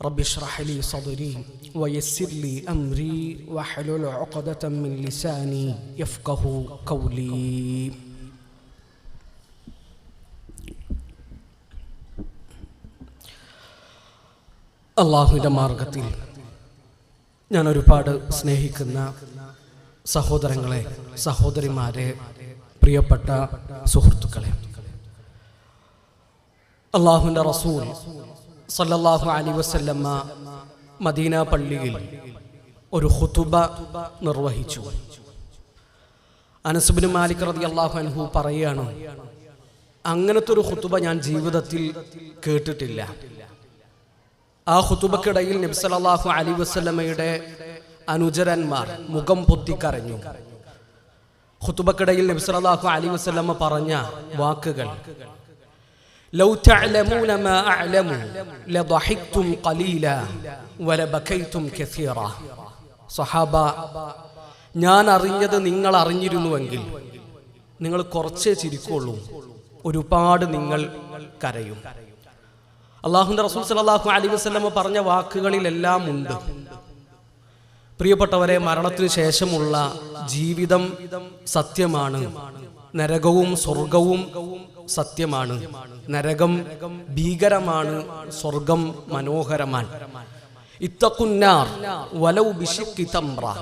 رب اشرح لي صدري ويسر لي أمري واحلل عقدة من لساني يفقه قولي അള്ളാഹുവിൻ്റെ മാർഗത്തിൽ ഞാൻ ഒരുപാട് സ്നേഹിക്കുന്ന സഹോദരങ്ങളെ സഹോദരിമാരെ പ്രിയപ്പെട്ട സുഹൃത്തുക്കളെ അള്ളാഹുവിൻ്റെ റസൂൽ സല്ലല്ലാഹു അലി വസല്ലമ്മ മദീന പള്ളിയിൽ ഒരു ഹുതുബ നിർവഹിച്ചു. അനസുബിന് മാലിക് റതി അള്ളാഹു അൻഹു പറയുകയാണ് അങ്ങനത്തെ ഒരു ഹുതുബ ഞാൻ ജീവിതത്തിൽ കേട്ടിട്ടില്ല. ആ ഹുതുബക്കിടയിൽ നബി അലി അലൈഹി വസല്ലമയുടെ അനുചരന്മാർ മുഖം പൊത്തിക്കരഞ്ഞു. ഹുതുബക്കിടയിൽ നബി അലി അലൈഹി വസല്ലമ പറഞ്ഞ വാക്കുകൾ ലൗ തഅലമൂന മാ അഅലമു ലദഹിക്തും ഖലീല വലബകൈതും كثيرا. സഹാബ ഞാൻ അറിഞ്ഞത് നിങ്ങൾ അറിഞ്ഞിരുന്നുവെങ്കിൽ നിങ്ങൾ കുറച്ചേ ചിരിക്കുള്ളൂ. ഒരുപാട് നിങ്ങൾ കരയും. അള്ളാഹുന്റെ റസൂൽ സലാഹു അലി വസ്ലമ പറഞ്ഞ വാക്കുകളിലെല്ലാം ഉണ്ട്. പ്രിയപ്പെട്ടവരെ മരണത്തിനു ശേഷമുള്ള ജീവിതം സത്യമാണ്. നരകവും സ്വർഗവും സത്യമാണ്. നരകം ഭീകരമാണ് സ്വർഗം മനോഹരമാണ്. ഇത്തക്കുന്നാർ വലൗ ബിഷിക്കി തമ്ര.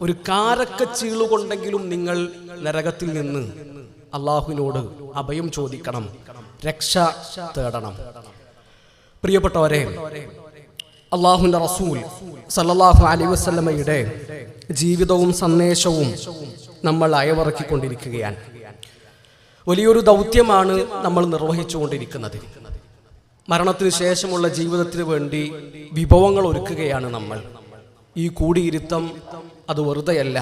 ഒരു കാരക്ക ചീളുകൊണ്ടെങ്കിലും നിങ്ങൾ നരകത്തിൽ നിന്ന് അള്ളാഹുവിനോട് അഭയം ചോദിക്കണം രക്ഷ തേടണം. പ്രിയപ്പെട്ടവരെ അള്ളാഹുവിന്റെ റസൂൽ സല്ലാഹു അലൈ വസ്ലമയുടെ ജീവിതവും സന്ദേശവും നമ്മൾ അയവിറക്കിക്കൊണ്ടിരിക്കുകയാണ്. വലിയൊരു ദൗത്യമാണ് നമ്മൾ നിർവഹിച്ചുകൊണ്ടിരിക്കുന്നത്. മരണത്തിന് ശേഷമുള്ള ജീവിതത്തിന് വേണ്ടി വിഭവങ്ങൾ ഒരുക്കുകയാണ് നമ്മൾ. ഈ കൂടിയിരുത്തം അത് വെറുതെയല്ല.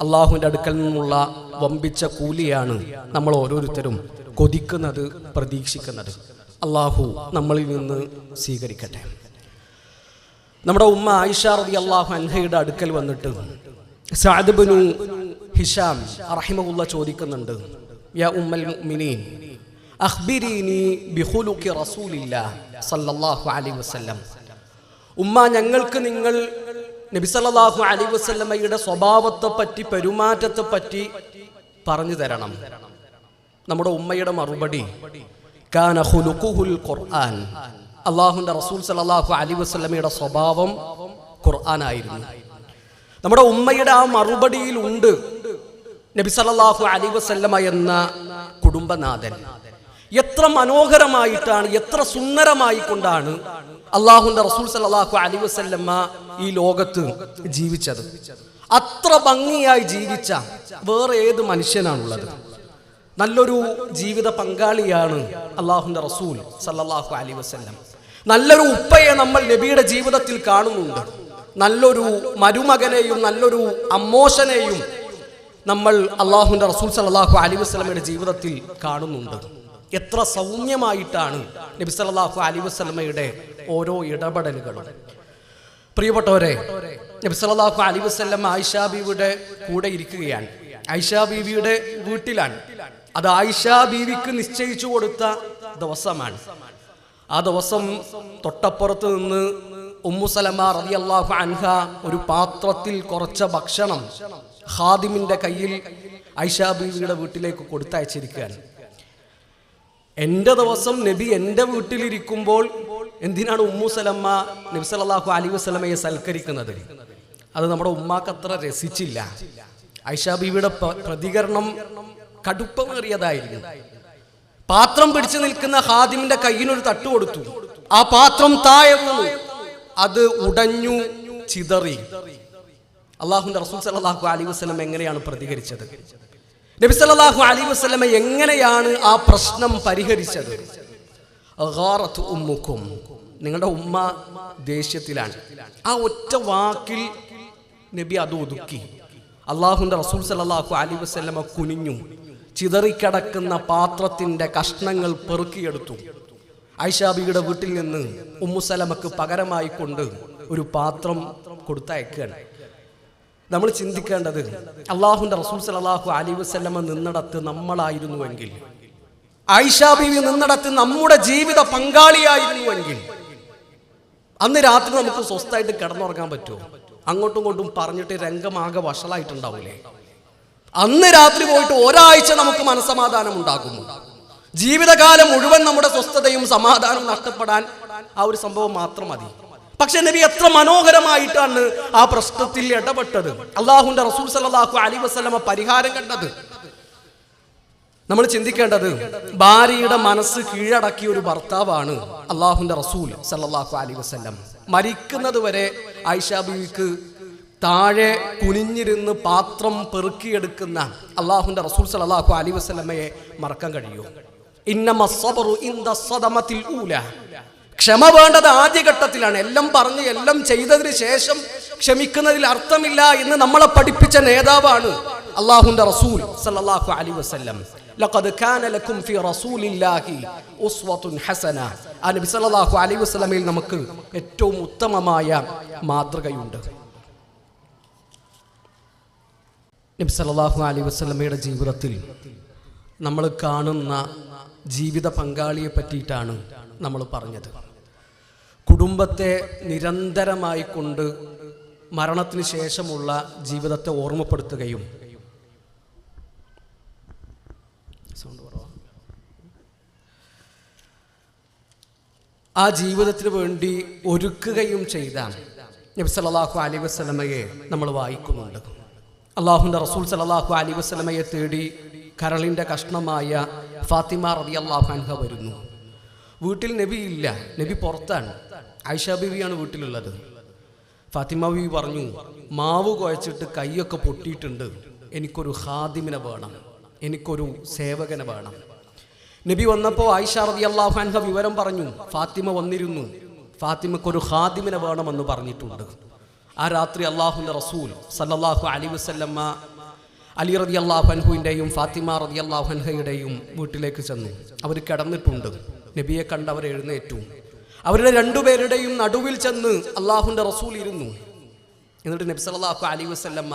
അള്ളാഹുവിന്റെ അടുക്കൽ നിന്നുള്ള വമ്പിച്ച കൂലിയാണ് നമ്മൾ ഓരോരുത്തരും കൊതിക്കുന്നത് പ്രതീക്ഷിക്കുന്നത്. അള്ളാഹു നമ്മളിൽ നിന്ന് സ്വീകരിക്കട്ടെ. നമ്മുടെ ഉമ്മ ആയിഷ റതി അള്ളാഹു അൻഹയുടെ അടുക്കൽ വന്നിട്ട് സാദ്ബനു ഹിഷാം അറഹിമുള്ള ചോദിക്കുന്നുണ്ട് യാ ഉമ്മൽ മുഅ്മിനീൻ അഖ്ബിരീനി ബിഖുലുഖി റസൂലില്ലാഹ് സല്ലല്ലാഹു അലൈഹി വസല്ലം ഉമ്മ ഞങ്ങൾക്ക് നിങ്ങൾ നബി സല്ലല്ലാഹു അലൈഹി വസല്ലമയുടെ സ്വഭാവത്തെ പറ്റി പെരുമാറ്റത്തെ പറ്റി പറഞ്ഞു തരണം. നമ്മുടെ ഉമ്മയുടെ മറുപടി കാന ഖുലുഖുൽ ഖുർആൻ. അള്ളാഹുന്റെ റസൂൽ സല്ലല്ലാഹു അലൈഹി വസല്ലമയുടെ സ്വഭാവം ഖുർആനായിരുന്നു. നമ്മുടെ ഉമ്മയുടെ ആ മറുപടിയിൽ ഉണ്ട് നബി സല്ലല്ലാഹു അലൈഹി വസല്ലമ എന്ന കുടുംബനാഥൻ. എത്ര മനോഹരമായിട്ടാണ് എത്ര സുന്ദരമായി കൊണ്ടാണ് അള്ളാഹുന്റെ റസൂൽ സല്ലല്ലാഹു അലൈഹി വസല്ലമ ഈ ലോകത്ത് ജീവിച്ചത്. അത്ര ഭംഗിയായി ജീവിച്ച വേറെ ഏത് മനുഷ്യനാണുള്ളത്? നല്ലൊരു ജീവിത പങ്കാളിയാണ് അള്ളാഹുന്റെ റസൂൽ സല്ലല്ലാഹു അലൈഹി വസല്ലം. നല്ലൊരു ഉപ്പയെ നമ്മൾ നബിയുടെ ജീവിതത്തിൽ കാണുന്നുണ്ട്. നല്ലൊരു മരുമകനെയും നല്ലൊരു അമ്മോശനെയും നമ്മൾ അള്ളാഹുന്റെ റസൂൽ സലാഹു അലി വസ്ലമയുടെ ജീവിതത്തിൽ കാണുന്നുണ്ട്. എത്ര സൗമ്യമായിട്ടാണ് നബി സലാഹു അലി വസ്ലമയുടെ ഓരോ ഇടപെടലുകളും പ്രിയപ്പെട്ടവരെ നബി സലാഹു അലി വസ്ലം ആയിഷ ബീവിയുടെ കൂടെ ഇരിക്കുകയാണ്. ആയിഷ ബീവിയുടെ വീട്ടിലാണ്. അത് ആയിഷ ബീവിക്ക് നിശ്ചയിച്ചു കൊടുത്ത ദിവസമാണ്. ആ ദിവസം തൊട്ടപ്പുറത്ത് നിന്ന് ഉമ്മുസലമ അള്ളാഹു അൻഹ ഒരു പാത്രത്തിൽ കുറച്ച ഭക്ഷണം ഖാദിമിന്റെ കയ്യിൽ ഐഷാ ബീവിയുടെ വീട്ടിലേക്ക് കൊടുത്തയച്ചിരിക്കുകയാണ്. എന്റെ ദിവസം നബി എന്റെ വീട്ടിലിരിക്കുമ്പോൾ എന്തിനാണ് ഉമ്മു സലമ്മ നബി സലാഹു അലി വസ്ലമയെ സൽക്കരിക്കുന്നത്? അത് നമ്മുടെ ഉമ്മാക്കത്ര രസിച്ചില്ല. ഐഷാ ബീവിയുടെ പ്രതികരണം കടുപ്പമേറിയതായിരുന്നു. പാത്രം പിടിച്ചു നിൽക്കുന്ന ഹാദിമിന്റെ കയ്യിനൊരു തട്ട് കൊടുത്തു. ആ പാത്രം താഴെ അത് ഉടഞ്ഞു ചിതറി. അള്ളാഹുന്റെ റസൂൽ സല്ലല്ലാഹു അലൈഹി വസല്ലം എങ്ങനെയാണ് പ്രതികരിച്ചത്? നബി സല്ലല്ലാഹു അലൈഹി വസ്ലമ എങ്ങനെയാണ് ആ പ്രശ്നം പരിഹരിച്ചത്? നിങ്ങളുടെ ഉമ്മ ദേഷ്യത്തിലാണ്. ആ ഒറ്റ വാക്കിൽ നബി അത് ഒതുക്കി. അള്ളാഹുന്റെ റസൂൽ സല്ലല്ലാഹു അലൈഹി വസ്ലമ കുനിഞ്ഞു. ചിതറിക്കിടക്കുന്ന പാത്രത്തിന്റെ കഷ്ണങ്ങൾ പെറുക്കിയെടുത്തു. ഐഷാബിയുടെ വീട്ടിൽ നിന്ന് ഉമ്മുസലമക്ക് പകരമായി കൊണ്ട് ഒരു പാത്രം കൊടുത്തയക്കുകയാണ്. നമ്മൾ ചിന്തിക്കേണ്ടത് അള്ളാഹുന്റെ റസൂൽ സലാഹു അലി വസ്ലമ നിന്നിടത്ത് നമ്മളായിരുന്നുവെങ്കിൽ ഐഷാ ബീവി നിന്നിടത്ത് നമ്മുടെ ജീവിത പങ്കാളിയായിരുന്നുവെങ്കിൽ അന്ന് രാത്രി നമുക്ക് സ്വസ്ഥമായിട്ട് കിടന്നുറങ്ങാൻ പറ്റുമോ? അങ്ങോട്ടും ഇങ്ങോട്ടും പറഞ്ഞിട്ട് രംഗമാകെ വഷളായിട്ടുണ്ടാവൂലേ? അന്ന് രാത്രി പോയിട്ട് ഒരാഴ്ച നമുക്ക് മനസമാധാനം ഉണ്ടാകുന്നു ജീവിതകാലം മുഴുവൻ നമ്മുടെ സ്വസ്ഥതയും സമാധാനവും നഷ്ടപ്പെടാൻ ആ ഒരു സംഭവം മാത്രം മതി. പക്ഷെ നബി എത്ര മനോഹരമായിട്ടാണ് ആ പ്രശ്നത്തിൽ ഇടപെട്ടത്. അള്ളാഹുന്റെ റസൂൽ സലാഹു അലി വസല്ലമ പരിഹാരം കണ്ടത്. നമ്മൾ ചിന്തിക്കേണ്ടത് ഭാര്യയുടെ മനസ്സ് കീഴടക്കിയ ഒരു ഭർത്താവാണ് അള്ളാഹുന്റെ റസൂൽ സല്ലാഹു അലി വസല്ലം. മരിക്കുന്നത് വരെ ഐഷാബിക്ക് താഴെ കുനിഞ്ഞിരുന്ന് പാത്രം പെറുക്കിയെടുക്കുന്ന അള്ളാഹുന്റെ റസൂൽ സലാഹു അലി വസ്ലമയെ മറക്കാൻ കഴിയൂ ഇന്നമ ക്ഷമ വേണ്ടത് ആദ്യഘട്ടത്തിലാണ്. എല്ലാം പറഞ്ഞ് എല്ലാം ചെയ്തതിന് ശേഷം ക്ഷമിക്കുന്നതിൽ അർത്ഥമില്ല എന്ന് നമ്മളെ പഠിപ്പിച്ച നേതാവാണ് അള്ളാഹുന്റെ റസൂൽ സല്ലല്ലാഹു അലൈഹി വസല്ലം. ലഖദ് കാന ലക്കും ഫി റസൂലില്ലാഹി ഉസ്വത്തുൻ ഹസന. ആ നബി സല്ലല്ലാഹു അലൈഹി വസല്ലമയിൽ നമുക്ക് ഏറ്റവും ഉത്തമമായ മാതൃകയുണ്ട്. നബി സല്ലല്ലാഹു അലൈഹി വസല്ലമയുടെ ജീവിതത്തിൽ നമ്മൾ കാണുന്ന ജീവിത പങ്കാളിയെ പറ്റിയിട്ടാണ് നമ്മൾ പറഞ്ഞത്. കുടുംബത്തെ നിരന്തരമായി കൊണ്ട് മരണത്തിന് ശേഷമുള്ള ജീവിതത്തെ ഓർമ്മപ്പെടുത്തുകയും ആ ജീവിതത്തിന് വേണ്ടി ഒരുക്കുകയും ചെയ്ത നബി സല്ലല്ലാഹു അലി വസല്ലമയെ നമ്മൾ വായിക്കുന്നുണ്ട്. അള്ളാഹുന്റെ റസൂൽ സലാഹു അലി വസല്ലമയെ തേടി കരളിന്റെ കഷ്ണമായ ഫാത്തിമ അള്ളാഹു അൻഹ വരുന്നു. വീട്ടിൽ നബി ഇല്ല. നബി പുറത്താണ്. ആയിഷ ബിവിയാണ് വീട്ടിലുള്ളത്. ഫാത്തിമ ബിവി പറഞ്ഞു മാവ് കുഴച്ചിട്ട് കൈയൊക്കെ പൊട്ടിയിട്ടുണ്ട്. എനിക്കൊരു ഹാദിമിനെ വേണം. എനിക്കൊരു സേവകനെ വേണം. നബി വന്നപ്പോൾ ആയിഷ റതി അള്ളാഹുഹാൻഹ വിവരം പറഞ്ഞു. ഫാത്തിമ വന്നിരുന്നു. ഫാത്തിമക്കൊരു ഹാദിമിനെ വേണമെന്ന് പറഞ്ഞിട്ടുണ്ട്. ആ രാത്രി അള്ളാഹുന്റെ റസൂൽ സല്ലല്ലാഹു അലി വസല്ലമ്മ അലി റതി അള്ളാഹുഹൻഹുവിന്റെയും ഫാത്തിമ റതി അള്ളാഹുഹൻഹയുടെയും വീട്ടിലേക്ക് ചെന്നു. അവർ കിടന്നിട്ടുണ്ട്. നബിയെ കണ്ട് അവർ എഴുന്നേറ്റു. അവരുടെ രണ്ടുപേരുടെയും നടുവിൽ ചെന്ന് അള്ളാഹുന്റെ റസൂൽ ഇരുന്നു. എന്നിട്ട് നബി സല്ലല്ലാഹു അലി വസ്ല്ലമ്മ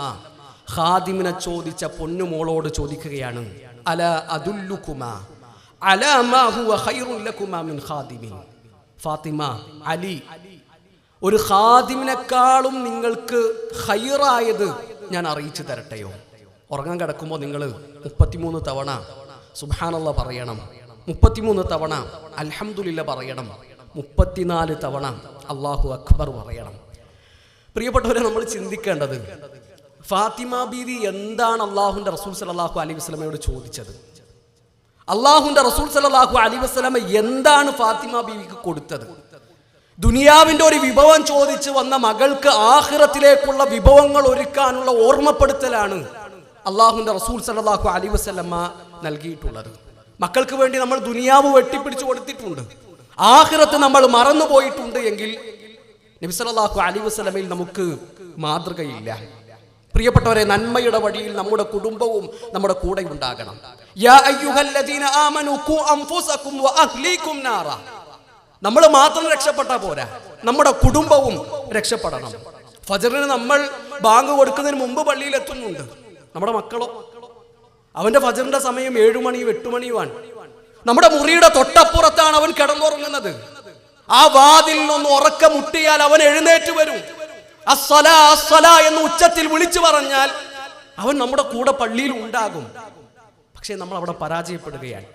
ഹാദിമിനെ ചോദിച്ച പൊന്നുമോളോട് ചോദിക്കുകയാണ് അല അദുല്ലുകുമ അല മിൻ ഫാത്തിമ അലി ഒരു ഖാദിമിനെക്കാളും നിങ്ങൾക്ക് ഹൈറായത് ഞാൻ അറിയിച്ചു തരട്ടെയോ? ഉറങ്ങാൻ കിടക്കുമ്പോൾ നിങ്ങൾ മുപ്പത്തിമൂന്ന് തവണ സുഹാനുള്ള പറയണം. മുപ്പത്തിമൂന്ന് തവണ അലഹമുല്ല പറയണം. മുപ്പത്തിനാല് തവണ അള്ളാഹു അക്ബർ പറയണം. പ്രിയപ്പെട്ടവരെ നമ്മൾ ചിന്തിക്കേണ്ടത് ഫാത്തിമ ബീവി എന്താണ് അള്ളാഹുന്റെ റസൂൽ സലാഹു അലി വസ്ലമയോട് ചോദിച്ചത്? അള്ളാഹുന്റെ റസൂൽ സലാഹു അലി വസ്ലമ എന്താണ് ഫാത്തിമ ബീവിക്ക് കൊടുത്തത്? ദുനിയാവിന്റെ ഒരു വിഭവം ചോദിച്ചു വന്ന മകൾക്ക് ആഹ്റത്തിലേക്കുള്ള വിഭവങ്ങൾ ഒരുക്കാനുള്ള ഓർമ്മപ്പെടുത്തലാണ് അള്ളാഹുന്റെ റസൂൽ സലാഹു അലി വസ്ലമ നൽകിയിട്ടുള്ളത്. മക്കൾക്ക് വേണ്ടി നമ്മൾ ദുനിയാവ് വെട്ടിപ്പിടിച്ചു കൊടുത്തിട്ടുണ്ട്. ആഹിറത്ത് നമ്മൾ മറന്നുപോയിട്ടുണ്ട് എങ്കിൽ നബി അലി അലൈഹി വസല്ലമയിൽ നമുക്ക് മാതൃകയില്ല. പ്രിയപ്പെട്ടവരെ നന്മയുടെ വഴിയിൽ നമ്മുടെ കുടുംബവും നമ്മുടെ കൂടെ ഉണ്ടാകണം. നമ്മൾ മാത്രം രക്ഷപ്പെട്ടാൽ പോരാ. നമ്മുടെ കുടുംബവും രക്ഷപ്പെടണം. ഫജറിന് നമ്മൾ ബാങ്ക് കൊടുക്കുന്നതിന് മുമ്പ് പള്ളിയിൽ എത്തുന്നുണ്ട് നമ്മുടെ മക്കളോ അവന്റെ ഫജറിന്റെ സമയം ഏഴുമണിയും എട്ടുമണിയുമാണ് എട്ടു മണിയുമാണ്. നമ്മുടെ മുറിയുടെ തൊട്ടപ്പുറത്താണ് അവൻ കിടന്നുറങ്ങുന്നത്. ആ വാതിൽ നിന്ന് ഉറക്കം മുട്ടിയാൽ അവൻ എഴുന്നേറ്റ് വരും. അസ്സല അസ്സല എന്ന് ഉച്ചത്തിൽ വിളിച്ചു പറഞ്ഞാൽ അവൻ നമ്മുടെ കൂടെ പള്ളിയിൽ ഉണ്ടാകും. പക്ഷേ നമ്മൾ അവിടെ പരാജയപ്പെടുകയാണ്.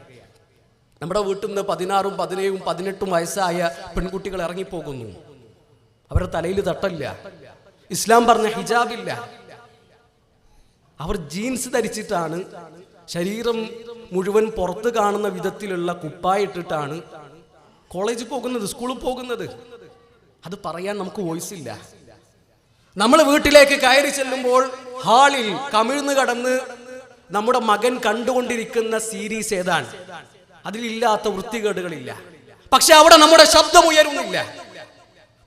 നമ്മുടെ വീട്ടിൽ നിന്ന് പതിനാറും പതിനേഴും പതിനെട്ടും വയസ്സായ പെൺകുട്ടികൾ ഇറങ്ങിപ്പോകുന്നു. അവരുടെ തലയിൽ തട്ടല്ല. ഇസ്ലാം പറഞ്ഞ ഹിജാബില്ല. അവർ ജീൻസ് ധരിച്ചിട്ടാണ് ശരീരം മുഴുവൻ പുറത്ത് കാണുന്ന വിധത്തിലുള്ള കുപ്പായിട്ടിട്ടാണ് കോളേജിൽ പോകുന്നത് സ്കൂളിൽ പോകുന്നത്. അത് പറയാൻ നമുക്ക് വോയിസ് ഇല്ല. നമ്മൾ വീട്ടിലേക്ക് കയറി ചെല്ലുമ്പോൾ ഹാളിൽ കമിഴ്ന്ന് കടന്ന് നമ്മുടെ മകൻ കണ്ടുകൊണ്ടിരിക്കുന്ന സീരീസ് ഏതാണ്? അതിലില്ലാത്ത വൃത്തികേടുകളില്ല. പക്ഷെ അവിടെ നമ്മുടെ ശബ്ദം ഉയരുന്നില്ല.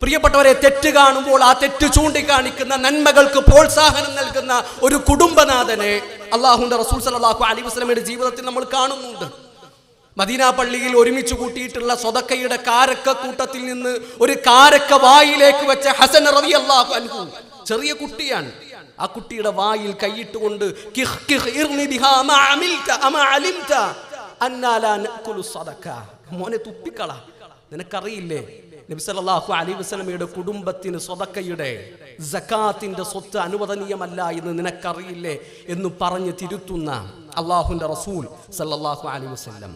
പ്രിയപ്പെട്ടവരെ തെറ്റ് കാണുമ്പോൾ ആ തെറ്റ് ചൂണ്ടിക്കാണിക്കുന്ന നന്മകൾക്ക് പ്രോത്സാഹനം നൽകുന്ന ഒരു കുടുംബനാഥനെ അള്ളാഹുന്റെ റസൂൽ സലാഹു അലി വസ്ലമയുടെ ജീവിതത്തിൽ നമ്മൾ കാണുന്നുണ്ട്. മദീന പള്ളിയിൽ ഒരുമിച്ച് കൂട്ടിയിട്ടുള്ള സ്വതക്കയുടെ കാരക്ക കൂട്ടത്തിൽ നിന്ന് ഒരു കാരക്ക വായിലേക്ക് വെച്ച ഹസൻ റബി അള്ളാഹു അൻഹു ചെറിയ കുട്ടിയാണ്. ആ കുട്ടിയുടെ വായിൽ കൈയിട്ടുകൊണ്ട്. മോനെ തുപ്പിക്കള. നിനക്കറിയില്ലേ? നബി സല്ലല്ലാഹു വസ്ലമയുടെ കുടുംബത്തിന് സ്വതക്കയുടെ ജക്കാത്തിന്റെ സ്വത്ത് അനുവദനീയമല്ല എന്ന് നിനക്കറിയില്ലേ എന്ന് പറഞ്ഞ് തിരുത്തുന്ന അള്ളാഹുന്റെ റസൂൽ സല്ലാഹു അലൈഹി വസല്ലം.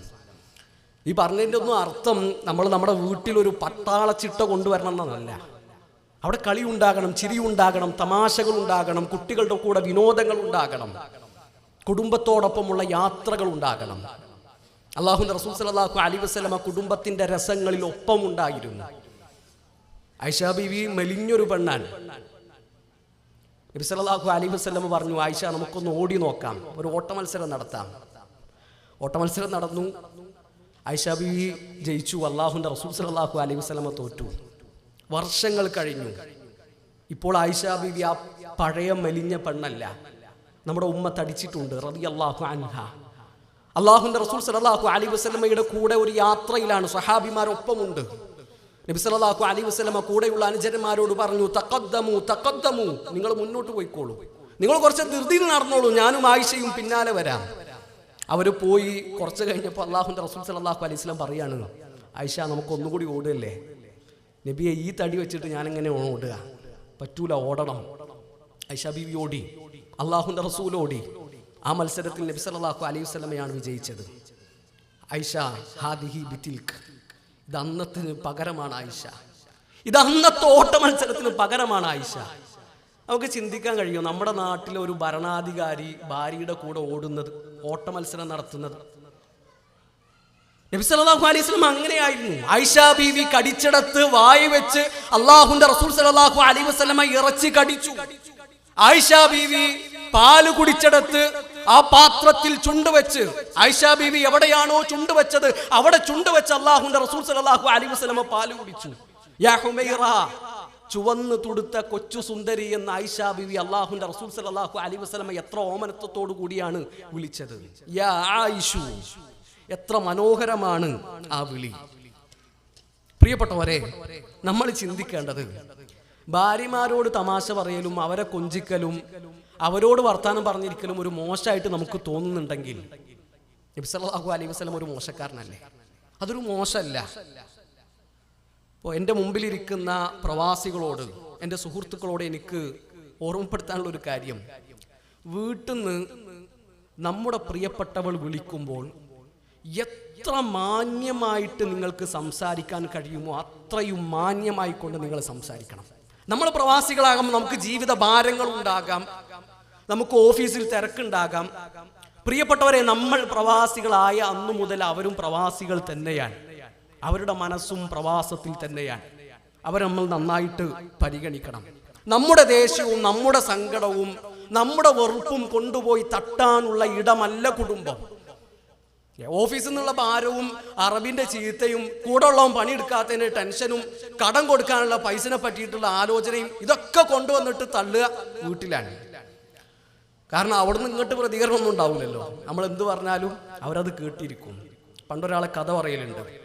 ഈ പറഞ്ഞതിന്റെ ഒന്നും അർത്ഥം നമ്മൾ നമ്മുടെ വീട്ടിൽ ഒരു പട്ടാളച്ചിട്ട കൊണ്ടുവരണം എന്നല്ല. അവിടെ കളി ഉണ്ടാകണം ചിരി ഉണ്ടാകണം തമാശകൾ ഉണ്ടാകണം കുട്ടികളുടെ കൂടെ വിനോദങ്ങൾ ഉണ്ടാകണം കുടുംബത്തോടൊപ്പമുള്ള യാത്രകൾ ഉണ്ടാകണം. അള്ളാഹുന്റെ റസൂൽ സലാഹു അലി വസ്ലമ കുടുംബത്തിന്റെ രസങ്ങളിൽ ഒപ്പമുണ്ടായിരുന്നു. ഐഷ ബീവി മെലിഞ്ഞൊരു പെണ്ണാണ്. നബി അലി വസ്ലം പറഞ്ഞു ആയിഷ നമുക്കൊന്ന് ഓടി നോക്കാം ഒരു ഓട്ടമത്സരം നടത്താം. ഓട്ടമത്സരം നടന്നു. ഐഷാ ബീവി ജയിച്ചു അള്ളാഹുന്റെ റസൂൽ സലാഹു അലൈഹി വസ്ലമ തോറ്റു. വർഷങ്ങൾ കഴിഞ്ഞു. ഇപ്പോൾ ആയിഷ ബീവി ആ പഴയ മെലിഞ്ഞ പെണ്ണല്ല. നമ്മുടെ ഉമ്മ തടിച്ചിട്ടുണ്ട് റബി അള്ളാഹു അൻഹ. അള്ളാഹുന്റെ റസൂൽ സലാഹു അലൈഹി വസ്ലമയുടെ കൂടെ ഒരു യാത്രയിലാണ് സഹാബിമാരൊപ്പമുണ്ട് നബി അലി വസ്ലമ കൂടെയുള്ള അനുചരന്മാരോട് പറഞ്ഞു തക്കദ്ദമു തക്കദ്ദമു നിങ്ങൾ മുന്നോട്ട് പോയിക്കോളൂ. നിങ്ങൾ കുറച്ച് ധൃതിയിൽ നടന്നോളൂ. ഞാനും ആയിഷയും പിന്നാലെ വരാം. അവർ പോയി കുറച്ച് കഴിഞ്ഞപ്പോൾ അള്ളാഹുന്റെ റസൂൽ സലാഹു അലൈഹി വസല്ലം പറയാണ് ആയിഷ നമുക്ക് ഒന്നുകൂടി ഓടുകയല്ലേ? നബിയെ ഈ തടി വെച്ചിട്ട് ഞാൻ എങ്ങനെ ഓടുക? പറ്റൂല ഓടണം. ഐഷ ബീവി ഓടി. അള്ളാഹുന്റെ റസൂൽ ഓടി. ആ മത്സരത്തിൽ നബി സല്ലല്ലാഹു അലൈഹി വസല്ലമയാണ് വിജയിച്ചത്. ഐഷ ഹാദിഹി ബിറ്റിൽക്ക് ഇത് അന്നത്തിന് പകരമാണ് ആയിഷ. ഇത് അന്നത്തെ ഓട്ട മത്സരത്തിന് പകരമാണ് ആയിഷ. നമുക്ക് ചിന്തിക്കാൻ കഴിയും? നമ്മുടെ നാട്ടിലെ ഒരു ഭരണാധികാരി ഭാര്യയുടെ കൂടെ ഓടുന്നത് ഓട്ട മത്സരം നടത്തുന്നത്. നബി സല്ലല്ലാഹു അലൈഹി വസല്ലം അങ്ങനെയായിരുന്നു. ആയിഷ ബീവി കടിച്ചെടുത്ത് വായി വെച്ച് അള്ളാഹുന്റെ റസൂൽ സലാഹു അലൈഹി വസ്ലമ ഇറച്ചി കടിച്ചു. ആയിഷ ബീവി പാൽ കുടിച്ചെടുത്ത് ആ പാത്രത്തിൽ ചുണ്ടുവെച്ച് വെച്ച് ആയിഷ ബീവി എവിടെയാണോ ചുണ്ടുവെച്ചത് അവിടെ ചുണ്ടുവെച്ച് അള്ളാഹുന്റെ റസൂൽ സലാഹു അലൈഹി വസല്ലമ പാൽ കുടിച്ചു. ചുവന്ന് തുടുത്ത കൊച്ചു സുന്ദരി എന്ന ആയിഷ ബിവി അള്ളാഹുന്റെ റസൂൽ സലാഹു അലൈഹി വസല്ലമ എത്ര ഓമനത്വത്തോടു കൂടിയാണ് വിളിച്ചത്. എത്ര മനോഹരമാണ് ആ വിളി. പ്രിയപ്പെട്ടവരെ നമ്മൾ ചിന്തിക്കേണ്ടത് ഭാര്യമാരോട് തമാശ പറയലും അവരെ കൊഞ്ചിക്കലും അവരോട് വർത്താനം പറഞ്ഞിരിക്കലും ഒരു മോശമായിട്ട് നമുക്ക് തോന്നുന്നുണ്ടെങ്കിൽ നബി സല്ലല്ലാഹു അലൈഹി വസല്ലം ഒരു മോശക്കാരനല്ലേ? അതൊരു മോശമല്ല. ഇപ്പോൾ എന്റെ മുമ്പിലിരിക്കുന്ന പ്രവാസികളോട് എന്റെ സുഹൃത്തുക്കളോട് എനിക്ക് ഓർമ്മപ്പെടുത്താനുള്ള ഒരു കാര്യം. വീട്ടിൽ നിന്ന് നമ്മുടെ പ്രിയപ്പെട്ടവൾ വിളിക്കുമ്പോൾ എത്ര മാന്യമായിട്ട് നിങ്ങൾക്ക് സംസാരിക്കാൻ കഴിയുമോ അത്രയും മാന്യമായിക്കൊണ്ട് നിങ്ങൾ സംസാരിക്കണം. നമ്മൾ പ്രവാസികളാകുമ്പോൾ നമുക്ക് ജീവിത ഭാരങ്ങൾ ഉണ്ടാകാം. നമുക്ക് ഓഫീസിൽ തിരക്കുണ്ടാകാം. പ്രിയപ്പെട്ടവരെ നമ്മൾ പ്രവാസികളായ അന്നു മുതൽ അവരും പ്രവാസികൾ തന്നെയാണ്. അവരുടെ മനസ്സും പ്രവാസത്തിൽ തന്നെയാണ്. അവർ നമ്മൾ നന്നായിട്ട് പരിഗണിക്കണം. നമ്മുടെ ദേഷ്യവും നമ്മുടെ സങ്കടവും നമ്മുടെ വെറുപ്പും കൊണ്ടുപോയി തട്ടാനുള്ള ഇടമല്ല കുടുംബം. ഓഫീസിൽ നിന്നുള്ള ഭാരവും അറബിന്റെ ചീത്തയും കൂടെ ഉള്ളവൻ പണിയെടുക്കാത്തതിന്റെ ടെൻഷനും കടം കൊടുക്കാനുള്ള പൈസനെ പറ്റിയിട്ടുള്ള ആലോചനയും ഇതൊക്കെ കൊണ്ടുവന്നിട്ട് തള്ളുക വീട്ടിലാണ്. കാരണം അവിടുന്ന് ഇങ്ങോട്ട് പ്രതികരണം ഒന്നും ഉണ്ടാവില്ലല്ലോ. നമ്മൾ എന്ത് പറഞ്ഞാലും അവരത് കേട്ടിരിക്കും. പണ്ടൊരാളെ കഥ പറയലുണ്ട്.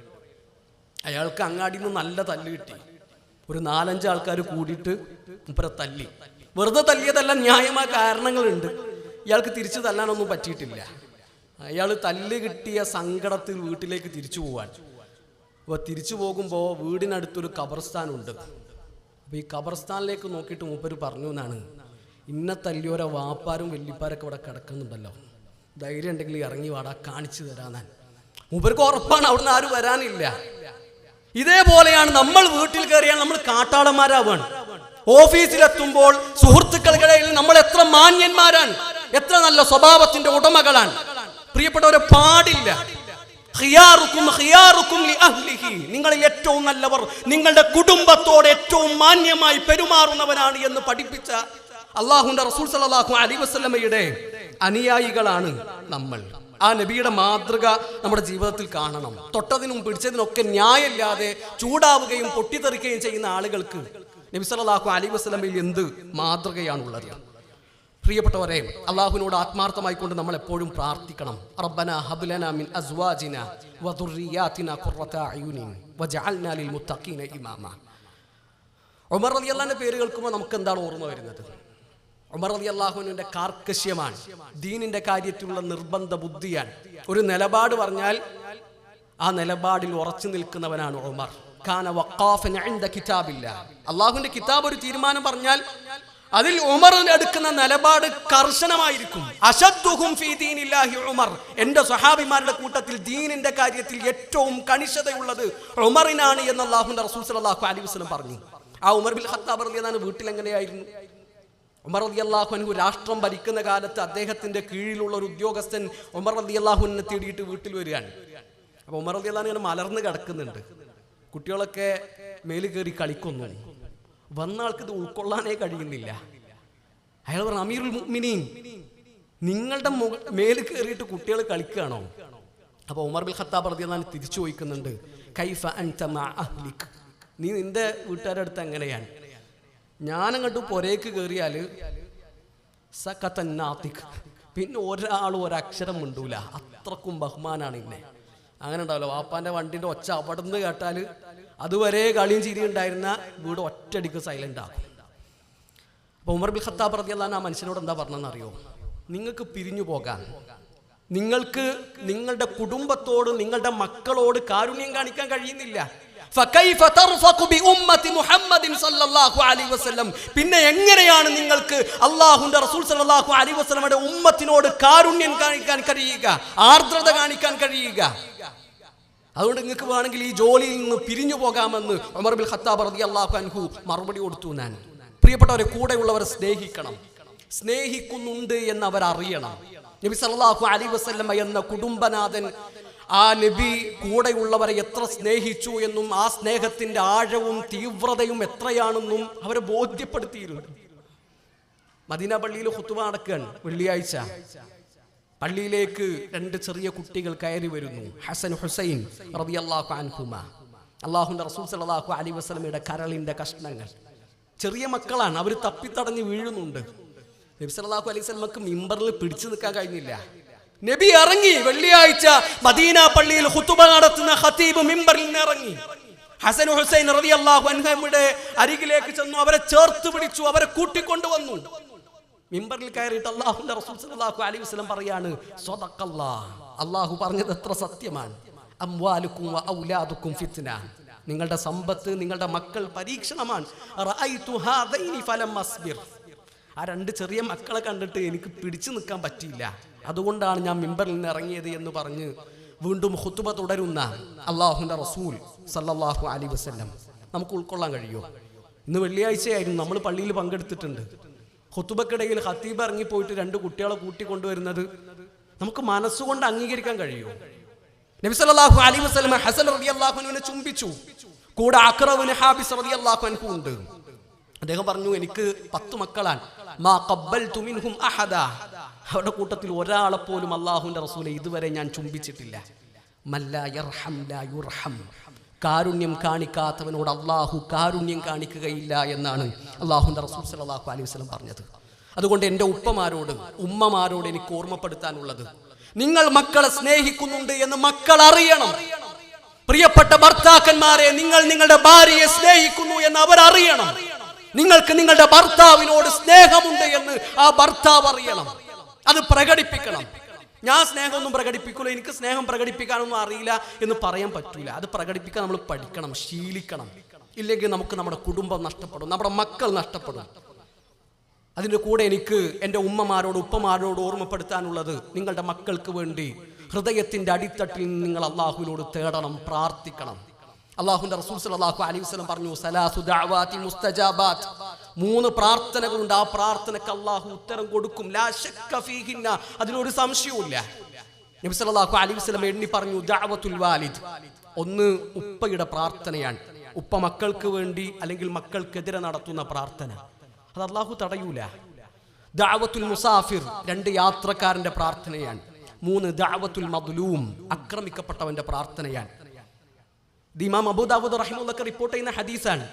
അയാൾക്ക് അങ്ങാടിയിൽ നിന്ന് നല്ല തല്ല് കിട്ടി. ഒരു നാലഞ്ച് ആൾക്കാർ കൂടിയിട്ട് മുപ്പരെ തല്ലി. വെറുതെ തല്ലിയതല്ല ന്യായമായ കാരണങ്ങളുണ്ട്. ഇയാൾക്ക് തിരിച്ചു തല്ലാനൊന്നും പറ്റിയിട്ടില്ല. അയാൾ തല്ല് കിട്ടിയ സങ്കടത്തിൽ വീട്ടിലേക്ക് തിരിച്ചു പോവാൻ. അപ്പോൾ തിരിച്ചു പോകുമ്പോൾ വീടിനടുത്തൊരു കബർസ്ഥാനുണ്ട്. അപ്പോൾ ഈ കബർസ്ഥാനിലേക്ക് നോക്കിയിട്ട് മൂപ്പര് പറഞ്ഞു എന്നാണ്. ഇന്ന തല്ലിയോരെ വാപ്പാരും വെല്ലിപ്പാരൊക്കെ ഇവിടെ കിടക്കുന്നുണ്ടല്ലോ. ധൈര്യം ഉണ്ടെങ്കിൽ ഇറങ്ങി വാടാ കാണിച്ചു തരാന്നാൻ മൂപ്പർക്ക് ഉറപ്പാണ് അവിടുന്ന് ആരും വരാനില്ല. ഇതേപോലെയാണ് നമ്മൾ വീട്ടിൽ കയറിയാൽ നമ്മൾ കാട്ടാളന്മാരാവാണ്. ഓഫീസിലെത്തുമ്പോൾ സുഹൃത്തുക്കൾക്കിടയിൽ നമ്മൾ എത്ര മാന്യന്മാരാണ് എത്ര നല്ല സ്വഭാവത്തിന്റെ ഉടമകളാണ്. പ്രിയപ്പെട്ടവരെ പാടില്ല. നിങ്ങളിൽ ഏറ്റവും നല്ലവർ നിങ്ങളുടെ കുടുംബത്തോട് ഏറ്റവും മാന്യമായി പെരുമാറുന്നവരാണ് എന്ന് പഠിപ്പിച്ച അള്ളാഹുന്റെ റസൂൽ സല്ലല്ലാഹു അലൈഹി വസല്ലമയുടെ അനുയായികളാണ് നമ്മൾ. ആ നബിയുടെ മാതൃക നമ്മുടെ ജീവിതത്തിൽ കാണണം. തൊട്ടതിനും പിടിച്ചതിനൊക്കെ ന്യായമില്ലാതെ ചൂടാവുകയും പൊട്ടിത്തെറിക്കുകയും ചെയ്യുന്ന ആളുകൾക്ക് നബി സല്ലല്ലാഹു അലി വസ്ലമയിൽ എന്ത് മാതൃകയാണുള്ളത്? പ്രിയപ്പെട്ടവരെ അള്ളാഹുവിനോട് ആത്മാർത്ഥമായിക്കൊണ്ട് നമ്മൾ എപ്പോഴും പ്രാർത്ഥിക്കണം. റബ്ബന ഹബ്ലന മിൻ അസ്വാജിന വദുർരിയാതിന ഖുർറത അയുനിൻ വജഅൽനാ ലിൽ മുത്തഖീന ഇമാമ. ഉമർ റളിയല്ലാഹുവിന്റെ പേര് കേൾക്കുമ്പോൾ നമുക്ക് എന്താണ് ഓർമ്മ വരുന്നത്? ഉമർ കാർക്കശ്യമാണ് ദീനിന്റെ കാര്യത്തിലുള്ള നിർബന്ധ ബുദ്ധിയാണ്. ഒരു നിലപാട് പറഞ്ഞാൽ ആ നിലപാടിൽ ഉറച്ചു നിൽക്കുന്നവനാണ് ഉമർ. കിതാബില്ല. അള്ളാഹുവിന്റെ കിതാബ് ഒരു തീരുമാനം പറഞ്ഞാൽ അതിൽ ഉമർ എടുക്കുന്ന നിലപാട് കർശനമായിരിക്കും. അശദ്ദുഹും ഉമർ. എന്റെ സ്വഹാബിമാരുടെ കൂട്ടത്തിൽ ദീനിന്റെ കാര്യത്തിൽ ഏറ്റവും കണിശതയുള്ളത് ഉമറിനാണ് എന്ന് അള്ളാഹുന്റെ റസൂൽ സല്ലല്ലാഹു അലൈഹി വസല്ലം പറഞ്ഞു. ആ ഉമർ ബിൽ ഖത്താബ് റളിയല്ലാഹു വീട്ടിൽ എങ്ങനെയായിരുന്നു ഉമർ റതി അള്ളാഹുനു രാഷ്ട്രം ഭരിക്കുന്ന കാലത്ത് അദ്ദേഹത്തിന്റെ കീഴിലുള്ള ഒരു ഉദ്യോഗസ്ഥൻ ഉമർ അലി അള്ളാഹുവിനെ തേടിയിട്ട് വീട്ടിൽ വരികയാണ്. അപ്പൊ ഉമർ അലി അള്ളാഹു ഇങ്ങനെ മലർന്ന് കിടക്കുന്നുണ്ട്. കുട്ടികളൊക്കെ മേൽ കയറി കളിക്കുന്നു. വന്ന ആൾക്ക് ഇത് ഉൾക്കൊള്ളാനേ കഴിയുന്നില്ല. അയാൾ പറഞ്ഞു അമീറുൽ മുഅ്മിനീൻ നിങ്ങളുടെ മേൽ കയറിയിട്ട് കുട്ടികൾ കളിക്കുകയാണോ? അപ്പൊ ഉമർ ബിൽ ഖത്താബ് റതി അള്ളാഹു തിരിച്ചു ചോദിക്കുന്നുണ്ട് കൈഫ അൻത മഅ അഹ്ലിക്? നീ നിന്റെ വീട്ടുകാരുടെ അടുത്ത് എങ്ങനെയാണ് ഞാനങ്ങോട്ട് പുരേക്ക് കയറിയാൽ സക്കത്തന്നാത്തിക് പിന്നെ ഒരാളും ഒരക്ഷരം മിണ്ടൂല. അത്രക്കും ബഹുമാനാണ് ഇന്നെ. അങ്ങനെ ഉണ്ടാവല്ലോ വാപ്പാന്റെ വണ്ടിന്റെ ഒച്ച അവിടെ നിന്ന് കേട്ടാൽ അതുവരെ കളിയും ചിരി ഉണ്ടായിരുന്ന വീട് ഒറ്റടിക്ക് സൈലന്റ് ആകും അപ്പൊ ഉമർ ബിൽ ഖത്താബ് അൻഹു ആ മനുഷ്യനോട് എന്താ പറഞ്ഞെന്നറിയോ നിങ്ങൾക്ക് പിരിഞ്ഞു പോകാൻ. നിങ്ങൾക്ക് നിങ്ങളുടെ കുടുംബത്തോട് നിങ്ങളുടെ മക്കളോട് കാരുണ്യം കാണിക്കാൻ കഴിയുന്നില്ല. ഫകൈഫ തർഫഖു ബി ഉമ്മത്തി മുഹമ്മദിൻ സല്ലല്ലാഹു അലൈഹി വസല്ലം പിന്നെ എങ്ങനെയാണ് നിങ്ങൾക്ക് അല്ലാഹുവിന്റെ റസൂൽ സല്ലല്ലാഹു അലൈഹി വസല്ലമയുടെ ഉമ്മത്തിനോട് കാരുണ്യം കാണിക്കാൻ കഴിയുക? ആർദ്രത കാണിക്കാൻ കഴിയുക? അതുകൊണ്ട് നിങ്ങൾക്ക് വേണമെങ്കിൽ ഈ ജോലിയിൽ നിന്ന് പിരിഞ്ഞു പോകാമെന്ന് ഉമർ ബിൻ ഖത്താബ് റളിയല്ലാഹു അൻഹു മറുപടി കൊടുത്തു ഞാൻ. പ്രിയപ്പെട്ടവരെ കൂടെയുള്ളവരെ സ്നേഹിക്കണം. സ്നേഹിക്കുന്നുണ്ട് എന്ന് അവർ അറിയണം നബി സല്ലല്ലാഹു അലൈഹി വസല്ലമ എന്ന കുടുംബനാഥൻ ആ നബി കൂടെയുള്ളവരെ എത്ര സ്നേഹിച്ചു എന്നും ആ സ്നേഹത്തിന്റെ ആഴവും തീവ്രതയും എത്രയാണെന്നും അവരെ ബോധ്യപ്പെടുത്തിയിരുന്നു മദീന പള്ളിയിൽ ഹുത്തുവ നടക്കുകയാണ് വെള്ളിയാഴ്ച. പള്ളിയിലേക്ക് രണ്ട് ചെറിയ കുട്ടികൾ കയറി വരുന്നു. ഹസൻ ഹുസൈൻ റളിയല്ലാഹു അൻഹുമ. അള്ളാഹുന്റെ റസൂൽ സല്ലല്ലാഹു അലൈഹി വസല്ലമയുടെ കരളിന്റെ കഷ്ണങ്ങൾ. ചെറിയ മക്കളാണ്. അവർ തപ്പിത്തടഞ്ഞ് വീഴുന്നുണ്ട്. നബി സല്ലല്ലാഹു അലൈഹി വസല്ലമക്ക് മിമ്പറിൽ പിടിച്ചു നിൽക്കാൻ കഴിഞ്ഞില്ല. നബി ഇറങ്ങി വെള്ളിയാഴ്ച മദീന പള്ളിയിൽ ഹുത്തുബ നടത്തുന്ന ഖതീബ് മിമ്പറിൽ നിന്ന് ഇറങ്ങി. ഹസൻ ഹുസൈൻ റളിയല്ലാഹു അൻഹയുടെ അരികിലേക്ക് ചെന്നു. അവരെ ചേർത്ത് പിടിച്ചു. അവരെ കൂട്ടിക്കൊണ്ടുവന്നു. മിമ്പറിൽ കയറിയിട്ട് അള്ളാഹുന്റെ റസൂൽ സല്ലല്ലാഹു അലൈഹി വസല്ലം പറയാണ് സ്വതക്കല്ലാഹ് അള്ളാഹു പറഞ്ഞത് എത്ര സത്യമാണ്. അംവാലുക്കും ഔലാദുക്കും ഫിത്ന. നിങ്ങളുടെ സമ്പത്ത് നിങ്ങളുടെ മക്കൾ പരീക്ഷണമാണ്. ആ രണ്ട് ചെറിയ മക്കളെ കണ്ടിട്ട് എനിക്ക് പിടിച്ചു നിൽക്കാൻ പറ്റിയില്ല. അതുകൊണ്ടാണ് ഞാൻ മിമ്പറിൽ നിന്ന് ഇറങ്ങിയത് എന്ന് പറഞ്ഞ് വീണ്ടും ഹുത്തുബ തുടരുന്ന അള്ളാഹുന്റെ റസൂൽ സല്ലാഹു അലി വസല്ലം. നമുക്ക് ഉൾക്കൊള്ളാൻ കഴിയുമോ? ഇന്ന് വെള്ളിയാഴ്ചയായിരുന്നു. നമ്മൾ പള്ളിയിൽ പങ്കെടുത്തിട്ടുണ്ട്. ഹുത്തുബക്കിടയിൽ ഹത്തീബ് ഇറങ്ങിപ്പോയിട്ട് രണ്ട് കുട്ടികളെ കൂട്ടിക്കൊണ്ടുവരുന്നത് നമുക്ക് മനസ്സുകൊണ്ട് അംഗീകരിക്കാൻ കഴിയുമോ? നബി അലി വസ്ലം ഹസൻ അൻഹുവിനെ ചുംബിച്ചു. കൂടെ അക്രവിന് ഹാബിസ് റളിയല്ലാഹു അൻഹു ഉണ്ട്. അദ്ദേഹം പറഞ്ഞു എനിക്ക് പത്ത് മക്കളാണ്. മാ അഹദ. അവരുടെ കൂട്ടത്തിൽ ഒരാളെ പോലും അള്ളാഹുന്റെ റസൂലെ ഇതുവരെ ഞാൻ ചുംബിച്ചിട്ടില്ല. മല്ല കാരുണ്യം കാണിക്കാത്തവനോട് അള്ളാഹു കാരുണ്യം കാണിക്കുകയില്ല എന്നാണ് അള്ളാഹുന്റെ റസൂൽ സലാഹു അലൈഹി വസ്ലം പറഞ്ഞത്. അതുകൊണ്ട് എന്റെ ഉപ്പമാരോട് ഉമ്മമാരോട് എനിക്ക് ഓർമ്മപ്പെടുത്താനുള്ളത്. നിങ്ങൾ മക്കളെ സ്നേഹിക്കുന്നുണ്ട് എന്ന് മക്കൾ അറിയണം. പ്രിയപ്പെട്ട ഭർത്താക്കന്മാരെ നിങ്ങൾ നിങ്ങളുടെ ഭാര്യയെ സ്നേഹിക്കുന്നു എന്ന് അവർ അറിയണം നിങ്ങൾക്ക് നിങ്ങളുടെ ഭർത്താവിനോട് സ്നേഹമുണ്ട് എന്ന് ആ ഭർത്താവ് അറിയണം. അത് പ്രകടിപ്പിക്കണം. ഞാൻ സ്നേഹമൊന്നും പ്രകടിപ്പിക്കില്ല എനിക്ക് സ്നേഹം പ്രകടിപ്പിക്കാനൊന്നും അറിയില്ല എന്ന് പറയാൻ പറ്റൂല. അത് പ്രകടിപ്പിക്കാൻ നമ്മൾ പഠിക്കണം ശീലിക്കണം. ഇല്ലെങ്കിൽ നമുക്ക് നമ്മുടെ കുടുംബം നഷ്ടപ്പെടും. നമ്മുടെ മക്കൾ നഷ്ടപ്പെടും. അതിന്റെ കൂടെ എനിക്ക് എന്റെ ഉമ്മമാരോട് ഉപ്പമാരോട് ഓർമ്മപ്പെടുത്താനുള്ളത് നിങ്ങളുടെ മക്കൾക്ക് വേണ്ടി ഹൃദയത്തിന്റെ അടിത്തട്ടിൽ നിങ്ങൾ അള്ളാഹുവിനോട് തേടണം പ്രാർത്ഥിക്കണം. അള്ളാഹുന്റെ റസൂൽ സല്ലല്ലാഹു അലൈഹി വസല്ലം പറഞ്ഞു സലാസു ദഅവാതി മുസ്തജാബാത്ത് മൂന്ന് പ്രാർത്ഥനകളുണ്ട്. ആ പ്രാർത്ഥനക്ക് അള്ളാഹു ഉത്തരം കൊടുക്കും. ലാ ഫീഹിന്ന. അതിനൊരു സംശയവുമില്ല. നബി സല്ലല്ലാഹു അലൈഹി വസല്ലം എണ്ണി പറഞ്ഞു ദഅവത്തുൽ വാലിദ്. ഒന്ന് ഉപ്പയുടെ പ്രാർത്ഥനയാണ്. ഉപ്പ മക്കൾക്ക് വേണ്ടി അല്ലെങ്കിൽ മക്കൾക്കെതിരെ നടത്തുന്ന പ്രാർത്ഥന. അത് അള്ളാഹു തടയൂല. ദഅവത്തുൽ മുസാഫിർ രണ്ട് യാത്രക്കാരന്റെ പ്രാർത്ഥനയാണ്. മൂന്ന് ദഅവത്തുൽ മദ്ലൂം ആക്രമിക്കപ്പെട്ടവന്റെ പ്രാർത്ഥനയാണ്. ഇമാം അബൂദാബുദ് റഹിമുള്ളക്ക് റിപ്പോർട്ട് ചെയ്യുന്ന ഹദീസാണ്.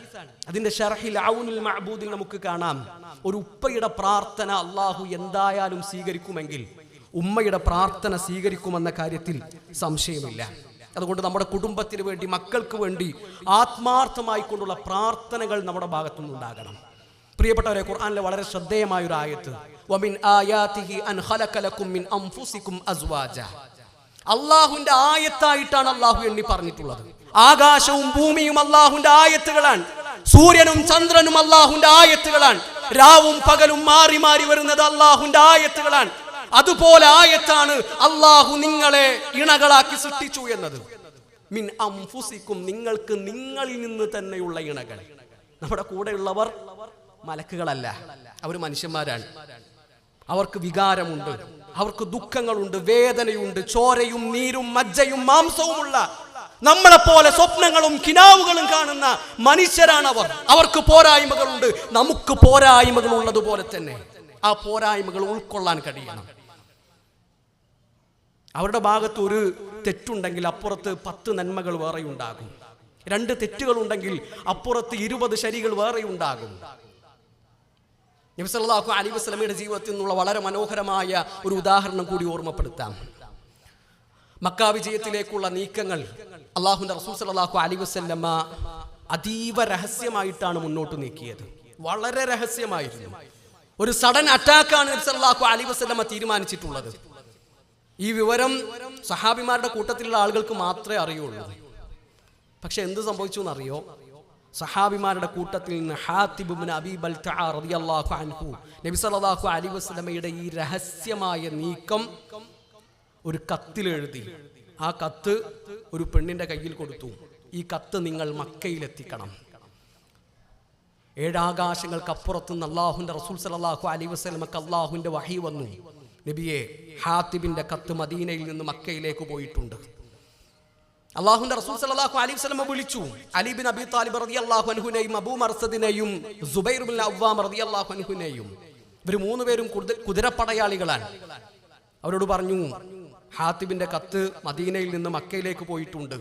അതിന്റെ ഷർഹിൽ ഔനുൽ മഅബൂദിൽ നമുക്ക് കാണാം. ഒരു ഉപ്പയുടെ പ്രാർത്ഥന അള്ളാഹു എന്തായാലും സ്വീകരിക്കുമെങ്കിൽ ഉമ്മയുടെ പ്രാർത്ഥന സ്വീകരിക്കുമെന്ന കാര്യത്തിൽ സംശയമില്ല. അതുകൊണ്ട് നമ്മുടെ കുടുംബത്തിന് വേണ്ടി മക്കൾക്ക് വേണ്ടി ആത്മാർത്ഥമായി കൊണ്ടുള്ള പ്രാർത്ഥനകൾ നമ്മുടെ ഭാഗത്തുനിന്നുണ്ടാകണം. പ്രിയപ്പെട്ടവരെ ഖുർആനിലെ വളരെ ശ്രദ്ധേയമായ ഒരു ആയത്ത് വമിൻ അൻ മിൻ അസ്വാജ. അള്ളാഹുവിന്റെ ആയത്തായിട്ടാണ് അള്ളാഹു എണ്ണി പറഞ്ഞിട്ടുള്ളത്. ആകാശവും ഭൂമിയും അള്ളാഹുന്റെ ആയത്തുകളാണ്. സൂര്യനും ചന്ദ്രനും അള്ളാഹുന്റെ ആയത്തുകളാണ്. രാവും പകലും മാറി മാറി വരുന്നത് അള്ളാഹുന്റെ ആയത്തുകളാണ്. അതുപോലെ ആയത്താണ് അള്ളാഹു നിങ്ങളെ ഇണകളാക്കി സൃഷ്ടിച്ചു എന്നത്. മിൻ അംഫുസിക്കും നിങ്ങൾക്ക് നിങ്ങളിൽ നിന്ന് തന്നെയുള്ള ഇണകൾ. നമ്മുടെ കൂടെയുള്ളവർ മലക്കുകളല്ല. അവർ മനുഷ്യന്മാരാണ്. അവർക്ക് വികാരമുണ്ട്. അവർക്ക് ദുഃഖങ്ങളുണ്ട് വേദനയുണ്ട് ചോരയും നീരും മജ്ജയും മാംസവുമുള്ള നമ്മളെ പോലെ സ്വപ്നങ്ങളും കിനാവുകളും കാണുന്ന മനുഷ്യരാണ് അവർ അവർക്ക് പോരായ്മകളുണ്ട്. നമുക്ക് പോരായ്മകൾ ഉള്ളതുപോലെ തന്നെ ആ പോരായ്മകൾ ഉൾക്കൊള്ളാൻ കഴിയണം. അവരുടെ ഭാഗത്ത് ഒരു തെറ്റുണ്ടെങ്കിൽ അപ്പുറത്ത് പത്ത് നന്മകൾ വേറെ ഉണ്ടാകും രണ്ട് തെറ്റുകൾ ഉണ്ടെങ്കിൽ അപ്പുറത്ത് ഇരുപത് ശരികൾ വേറെ ഉണ്ടാകും നബിസല്ലാഹു അലി വസ്ലമിയുടെ ജീവിതത്തിൽ നിന്നുള്ള വളരെ മനോഹരമായ ഒരു ഉദാഹരണം കൂടി ഓർമ്മപ്പെടുത്താം. മക്ക വിജയത്തിലേക്കുള്ള നീക്കങ്ങൾ അള്ളാഹുന്റെ റസൂൽ സലാഹു അലി വസ്ല്ലമ്മ അതീവ രഹസ്യമായിട്ടാണ് മുന്നോട്ട് നീക്കിയത്. വളരെ രഹസ്യമായിരുന്നു. ഒരു സഡൻ അറ്റാക്കാണ് നബി അലി അലൈഹി വസല്ലമ തീരുമാനിച്ചിട്ടുള്ളത്. ഈ വിവരം സഹാബിമാരുടെ കൂട്ടത്തിലുള്ള ആളുകൾക്ക് മാത്രമേ അറിയുള്ളൂ. പക്ഷെ എന്ത് സംഭവിച്ചു എന്നറിയോ? സഹാബിമാരുടെ കൂട്ടത്തിൽ നിന്ന് ഹാത്തിബുബിന് അബീബൽ അൻഹു നബി സല്ലല്ലാഹു അലൈഹി വസല്ലമയുടെ ഈ രഹസ്യമായ നീക്കം ഒരു കത്തിലെഴുതി ആ കത്ത് ഒരു പെണ്ണിന്റെ കയ്യിൽ കൊടുത്തു. ഈ കത്ത് നിങ്ങൾ മക്കയിലെത്തിക്കണം ഏഴാകാശങ്ങൾക്കപ്പുറത്തുനിന്ന് നിന്ന് അള്ളാഹുന്റെ റസൂൽ സലാഹു അലി വസ്ലമക്ക് അള്ളാഹുവിന്റെ വഹി വന്നു. നബിയെ ഹാത്തിബിന്റെ കത്ത് മദീനയിൽ നിന്ന് മക്കയിലേക്ക് പോയിട്ടുണ്ട്. അള്ളാഹുന്റെ റസൂൽ സലാഹു അലൈഹി വസ്ലമ വിളിച്ചു. അലിബിൻ അബി താലിബ് റളിയല്ലാഹു അൻഹുനെയും അബൂ മർസദിനെയും സുബൈർ ബിൻ അവ്വാം റളിയല്ലാഹു അൻഹുനെയും. ഇവർ മൂന്നുപേരും കുതിര- കുതിരപ്പടയാളികളാണ്. അവരോട് പറഞ്ഞു ഹാത്തിബിന്റെ കത്ത് മദീനയിൽ നിന്ന് മക്കയിലേക്ക് പോയിട്ടുണ്ട്.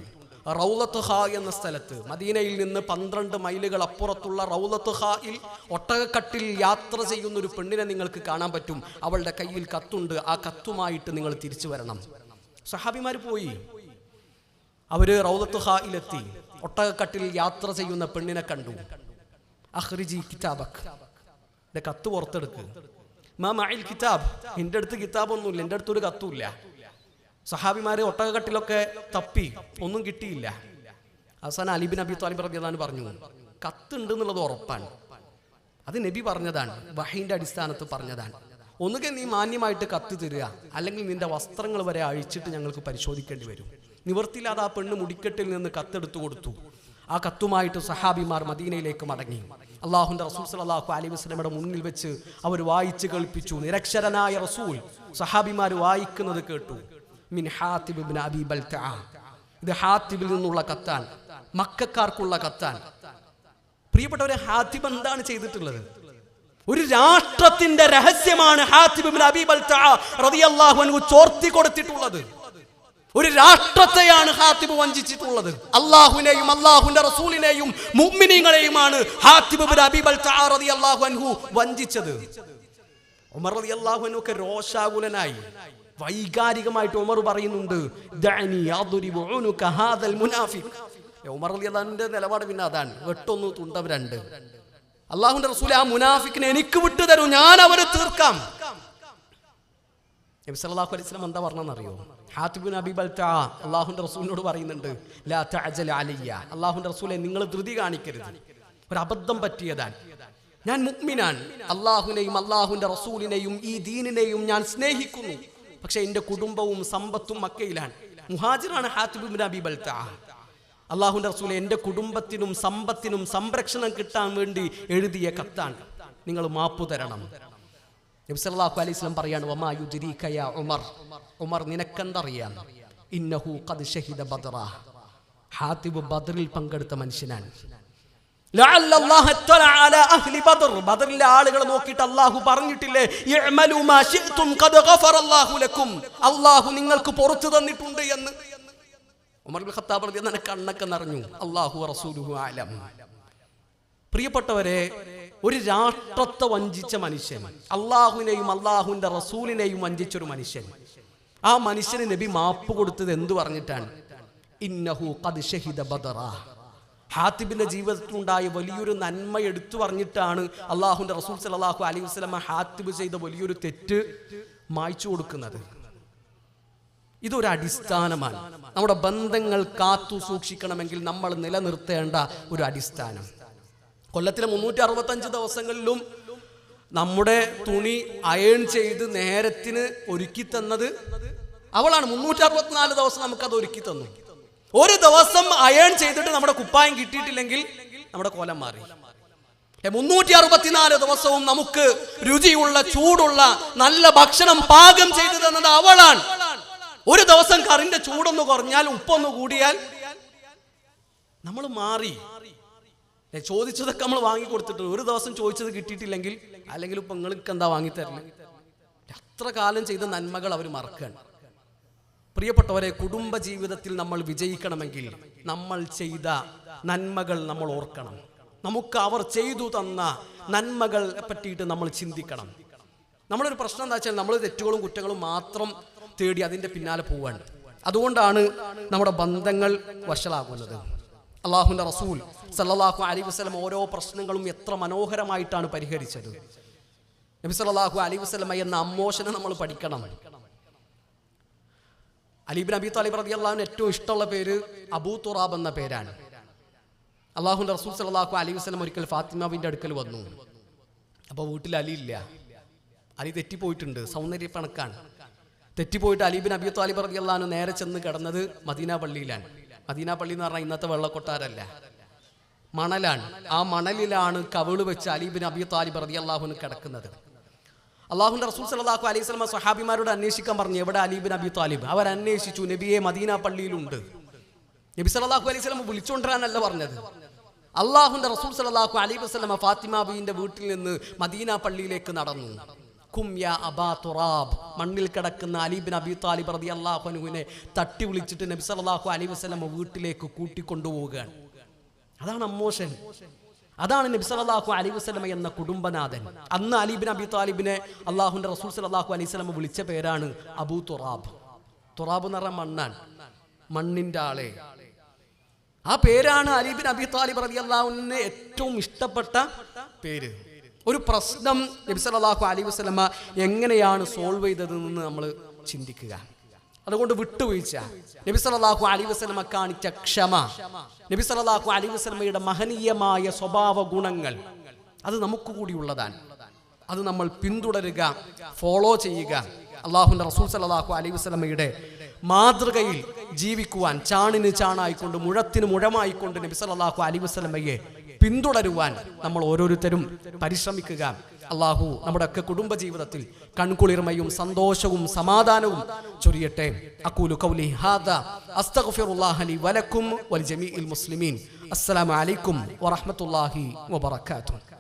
റൗലത്ത് ഹ എന്ന സ്ഥലത്ത്. മദീനയിൽ നിന്ന് പന്ത്രണ്ട് മൈലുകൾ അപ്പുറത്തുള്ള റൗലത്ത് ഹായിൽ ഒട്ടകക്കട്ടിൽ യാത്ര ചെയ്യുന്ന ഒരു പെണ്ണിനെ നിങ്ങൾക്ക് കാണാൻ പറ്റും. അവളുടെ കയ്യിൽ കത്തുണ്ട്. ആ കത്തുമായിട്ട് നിങ്ങൾ തിരിച്ചു വരണം. സഹാബിമാർ പോയി. അവർ റൗലത്ത് ഹായിലെത്തി ഒട്ടകക്കട്ടിൽ യാത്ര ചെയ്യുന്ന പെണ്ണിനെ കണ്ടു. അഹ്റിജി കിതാബക്. എന്റെ കത്ത് പുറത്തെടുക്ക്. മാ മഅൽ കിതാബ്. എന്റെ അടുത്ത് കിതാബൊന്നുമില്ല. എന്റെ അടുത്തൊരു കത്തുമില്ല. സഹാബിമാര് ഒട്ടകക്കട്ടിലൊക്കെ തപ്പി. ഒന്നും കിട്ടിയില്ല. അവസാനം അലിബിൻ അബി താലിബ് റബിയാണ് പറഞ്ഞു കത്തുണ്ട് എന്നുള്ളത് ഉറപ്പാണ്. അത് നബി പറഞ്ഞതാണ് വഹീന്റെ അടിസ്ഥാനത്ത് പറഞ്ഞതാണ്. ഒന്നുകിൽ നീ മാന്യമായിട്ട് കത്ത് തരിക അല്ലെങ്കിൽ നിന്റെ വസ്ത്രങ്ങൾ വരെ അഴിച്ചിട്ട് ഞങ്ങൾക്ക് പരിശോധിക്കേണ്ടി വരും. നിവർത്തിയില്ലാതെ ആ പെണ്ണ് മുടിക്കെട്ടിൽ നിന്ന് കത്തെടുത്തു കൊടുത്തു. ആ കത്തുമായിട്ട് സഹാബിമാർ മദീനയിലേക്ക് മടങ്ങി. അള്ളാഹുന്റെ റസൂൽ സലാഹു അലി വസ്ലമയുടെ മുന്നിൽ വെച്ച് അവർ വായിച്ച് കേൾപ്പിച്ചു. നിരക്ഷരനായ റസൂൽ സഹാബിമാർ വായിക്കുന്നത് കേട്ടു. മിൻ ഹാത്തിബ് അബീ ബൽതഅ. ഇത് ഹാത്തിബിൽ നിന്നുള്ള കത്താണ് മക്കാർക്കുള്ള കത്താണ് പ്രിയപ്പെട്ടവരെ ഹാത്തിബ് എന്താണ് ചെയ്തിട്ടുള്ളത്? ഒരു രാഷ്ട്രത്തിന്റെ രഹസ്യമാണ് ഹാത്തിബ് അബീ റളിയല്ലാഹു അൻഹു ചോർത്തി കൊടുത്തിട്ടുള്ളത്. ഒരു രാഷ്ട്രത്തെയാണ് ഹാത്തിബ് വഞ്ചിച്ചിട്ടുള്ളത്. അള്ളാഹുവിനെയും അള്ളാഹുവിന്റെ റസൂലിനെയും മുഅ്മിനീങ്ങളെയുമാണ് ഹാത്തിബ് അൻഹു വഞ്ചിച്ചത്. ഉമർ അൻഹു ഒക്കെ രോഷാകുലനായി. വൈകാരികമായിട്ട് ഉമർ പറയുന്നുണ്ട് ഉമർ റളിയല്ലാഹുവിന്റെ നിലപാട് പിന്നെ അതാണ്. വെട്ടൊന്ന് തുണ്ടം രണ്ട്. അള്ളാഹുന്റെ റസൂൽ ആ മുനാഫിക്കിനെ എനിക്ക് വിട്ടു തരൂ ഞാൻ അവരെ തീർക്കാം. നബി സല്ലല്ലാഹു അലൈഹി വസല്ലം എന്താ പറഞ്ഞെന്നറിയോ ഹാത്തിബ് നബി ബൽതാ അള്ളാഹുന്റെ റസൂലിനോട് പറയുന്നുണ്ട് ലാ തഅജൽ അലയ്യ. അള്ളാഹുന്റെ റസൂലെ നിങ്ങൾ ധൃതി കാണിക്കരുത്. ഒരു അബദ്ധം പറ്റിയതാണ്. ഞാൻ മുക്മിനാണ് അള്ളാഹുവിനെയും അള്ളാഹുവിന്റെ റസൂലിനെയും ഈ ദീനിനെയും ഞാൻ സ്നേഹിക്കുന്നു. പക്ഷെ എന്റെ കുടുംബവും സമ്പത്തും മക്കയിലാണ്. മുഹാജിറാണ് ഹാത്തിബ് ബിൻ നബി ബൽതാ അള്ളാഹുന്റെ റസൂൽ എന്റെ കുടുംബത്തിനും സമ്പത്തിനും സംരക്ഷണം കിട്ടാൻ വേണ്ടി എഴുതിയ കത്താണ്. നിങ്ങൾ മാപ്പു തരണം. നബി സല്ലല്ലാഹു അലൈഹി വസല്ലം പറയാണ് വമാ യുദ്രീക യാ ഉമർ? ഉമർ നിനക്കെന്തറിയാം? ഇന്നഹു ഖദ് ഷഹിദ ബദ്റ. ഹാത്തിബ് ബദറിൽ പങ്കെടുത്ത മനുഷ്യനാണ്. ബദറിലെ ആളുകൾ നോക്കിയിട്ട് അല്ലാഹു പറഞ്ഞിട്ടില്ലേ? അള്ളാഹു നിങ്ങൾക്ക് പുറത്തു തന്നിട്ടുണ്ട് എന്ന്. ഉമർ ഖത്താബ് കണ്ണൊക്കെ നിറഞ്ഞു. അള്ളാഹു പ്രിയപ്പെട്ടവരെ ഒരു രാഷ്ട്രത്തെ വഞ്ചിച്ച മനുഷ്യൻ അള്ളാഹുവിനെയും അള്ളാഹുവിന്റെ റസൂലിനെയും വഞ്ചിച്ചൊരു മനുഷ്യൻ ആ മനുഷ്യന് നബി മാപ്പ് കൊടുത്തത് എന്തു പറഞ്ഞിട്ടാണ്? ഇന്നഹു ബദറ. ഹാത്തിബിന്റെ ജീവിതത്തിലുണ്ടായ വലിയൊരു നന്മ എടുത്തു പറഞ്ഞിട്ടാണ് അള്ളാഹുന്റെ റസൂൽ സലാഹു അലൈഹി വസ്ലമ ഹാത്തിബ് ചെയ്ത വലിയൊരു തെറ്റ് മായ്ച്ചു കൊടുക്കുന്നത്. ഇതൊരു അടിസ്ഥാനമാണ്. നമ്മുടെ ബന്ധങ്ങൾ കാത്തു സൂക്ഷിക്കണമെങ്കിൽ നമ്മൾ നിലനിർത്തേണ്ട ഒരു അടിസ്ഥാനം. കൊല്ലത്തിലെ മുന്നൂറ്റി അറുപത്തഞ്ച് ദിവസങ്ങളിലും നമ്മുടെ തുണി അയൺ ചെയ്ത് നേരത്തിന് ഒരുക്കി തന്നത് അവളാണ്. മുന്നൂറ്റി അറുപത്തിനാല് ദിവസം നമുക്കത് ഒരുക്കി തന്നു. ഒരു ദിവസം അയൺ ചെയ്തിട്ട് നമ്മുടെ കുപ്പായം കിട്ടിയിട്ടില്ലെങ്കിൽ നമ്മുടെ കോലം മാറി. മുന്നൂറ്റി അറുപത്തിനാല് ദിവസവും നമുക്ക് രുചിയുള്ള ചൂടുള്ള നല്ല ഭക്ഷണം പാകം ചെയ്തു തന്നത് അവളാണ്. ഒരു ദിവസം കറിന്റെ ചൂടൊന്ന് കുറഞ്ഞാൽ ഉപ്പൊന്ന് കൂടിയാൽ നമ്മൾ മാറി. ചോദിച്ചതൊക്കെ നമ്മൾ വാങ്ങി കൊടുത്തിട്ടുണ്ട്. ഒരു ദിവസം ചോദിച്ചത് കിട്ടിയിട്ടില്ലെങ്കിൽ അല്ലെങ്കിൽ ഇപ്പൊ നിങ്ങൾക്ക് എന്താ വാങ്ങിത്തരൽ അത്ര കാലം ചെയ്ത നന്മകൾ അവർ മറക്കുകയാണ് പ്രിയപ്പെട്ടവരെ കുടുംബ ജീവിതത്തിൽ നമ്മൾ വിജയിക്കണമെങ്കിൽ നമ്മൾ ചെയ്ത നന്മകൾ നമ്മൾ ഓർക്കണം. നമുക്ക് അവർ ചെയ്തു തന്ന നന്മകൾ പറ്റിയിട്ട് നമ്മൾ ചിന്തിക്കണം. നമ്മളൊരു പ്രശ്നം എന്താ വെച്ചാൽ നമ്മൾ തെറ്റുകളും കുറ്റങ്ങളും മാത്രം തേടി അതിന്റെ പിന്നാലെ പോവാണ്. അതുകൊണ്ടാണ് നമ്മുടെ ബന്ധങ്ങൾ വഷളാകുന്നത്. അള്ളാഹുന്റെ റസൂൽ സല്ലാഹു അലി വസ്ലം ഓരോ പ്രശ്നങ്ങളും എത്ര മനോഹരമായിട്ടാണ് പരിഹരിച്ചത്. നബി സല്ലാഹു അലി വസ്ലമ എന്ന അമ്മോഷനെ നമ്മൾ പഠിക്കണം. അലീബിൻ അബി താലിബ് റതി അള്ളാഹുവിന് ഏറ്റവും ഇഷ്ടമുള്ള പേര് അബൂ തുറാബ് എന്ന പേരാണ്. അള്ളാഹു റസൂൽ സലാഹു അലി വസ്ലം ഒരിക്കൽ ഫാത്തിമാവിന്റെ അടുക്കൽ വന്നു. അപ്പോൾ വീട്ടിൽ അലി ഇല്ല. അലി തെറ്റിപ്പോയിട്ടുണ്ട്. സൗന്ദര്യ കണക്കാണ്. തെറ്റിപ്പോയിട്ട് അലീബിൻ അബി താലിബ് റതി അള്ളാഹു നേരെ ചെന്ന് കിടന്നത് മദീന പള്ളിയിലാണ്. മദീന പള്ളി എന്ന് പറഞ്ഞാൽ ഇന്നത്തെ വെള്ളക്കൊട്ടാരല്ല മണലാണ്. ആ മണലിലാണ് കവിൾ വെച്ച് അലീബിൻ അബി താലിബ് റതി അള്ളാഹുന് കിടക്കുന്നത്. അള്ളാഹുന്റെ റസൂൽ സല്ലല്ലാഹു അലൈഹി വസല്ലം സ്വഹാബിമാരോട് അന്വേഷിക്കാൻ പറഞ്ഞു എവിടെ അലീബിൻ അബി താലിബ്? അവർ അന്വേഷിച്ചു നബിയെ മദീന പള്ളിയിലുണ്ട്. നബി സലാഹു അലൈഹി വസല്ലം വിളിച്ചുകൊണ്ടിരാനല്ല പറഞ്ഞത്. അള്ളാഹുന്റെ റസൂൽ സല്ലല്ലാഹു അലൈഹി വസ്ലമ ഫാത്തിമാബിന്റെ വീട്ടിൽ നിന്ന് മദീന പള്ളിയിലേക്ക് നടന്നു. അബാ തുറാബ്. മണ്ണിൽ കിടക്കുന്ന അലീബിൻ അബി താലിബ് റതി അള്ളാഹുനുവിനെ തട്ടി വിളിച്ചിട്ട് നബി സലാഹു അലൈഹി വസ്ലമ വീട്ടിലേക്ക് കൂട്ടിക്കൊണ്ടുപോവുകയാണ്. അതാണ് അമ്മോഷൻ അതാണ് നബി സല്ലല്ലാഹു അലൈഹി വസല്ലമ എന്ന കുടുംബനാഥൻ. അന്ന് അലിബിൻ അബി താലിബിനെ അള്ളാഹുന്റെ റസൂൽ സല്ലല്ലാഹു അലൈഹി വസല്ലമ വിളിച്ച പേരാണ് അബൂ തുറാബ്. തുറാബ് എന്ന് പറഞ്ഞ മണ്ണാൻ മണ്ണിന്റെ ആളെ. ആ പേരാണ് അലീബിൻ അബി താലിബ് റതി അള്ളാഹുവിന് ഏറ്റവും ഇഷ്ടപ്പെട്ട പേര്. ഒരു പ്രശ്നം നബി സല്ലല്ലാഹു അലൈഹി വസല്ലമ എങ്ങനെയാണ് സോൾവ് ചെയ്തതെന്ന് നമ്മൾ ചിന്തിക്കുക. അതുകൊണ്ട് വിട്ടുവീഴ്ച. നബി സല്ലല്ലാഹു അലൈഹി വസല്ലമ കാണിച്ച ക്ഷമ. നബി സല്ലല്ലാഹു അലൈഹി വസല്ലമയുടെ മഹനീയമായ സ്വഭാവ ഗുണങ്ങൾ. അത് നമുക്ക് കൂടി ഉള്ളതാണ്. അത് നമ്മൾ പിന്തുടരുക ഫോളോ ചെയ്യുക. അള്ളാഹുന്റെ റസൂൽ സല്ലല്ലാഹു അലൈഹി വസല്ലമയുടെ മാതൃകയിൽ ജീവിക്കുവാൻ ചാണിന് ചാണായിക്കൊണ്ട് മുഴത്തിന് മുഴമായിക്കൊണ്ട് നബി സല്ലല്ലാഹു അലൈഹി വസല്ലമയെ പിന്തുടരുവാൻ നമ്മൾ ഓരോരുത്തരും പരിശ്രമിക്കുക. അള്ളാഹു നമ്മുടെ ഒക്കെ കുടുംബ ജീവിതത്തിൽ കൺകുളിർമയും സന്തോഷവും സമാധാനവും ചൊരിയട്ടെ. അക്കൂലു കൗലി ഹാദ അസ്തഗ്ഫിറുല്ലാഹ വലക്കും വൽ ജമീഇൽ മുസ്ലിമീൻ. അസ്സലാമു അലൈക്കും വറഹ്മത്തുള്ളാഹി വബറകാതുഹു.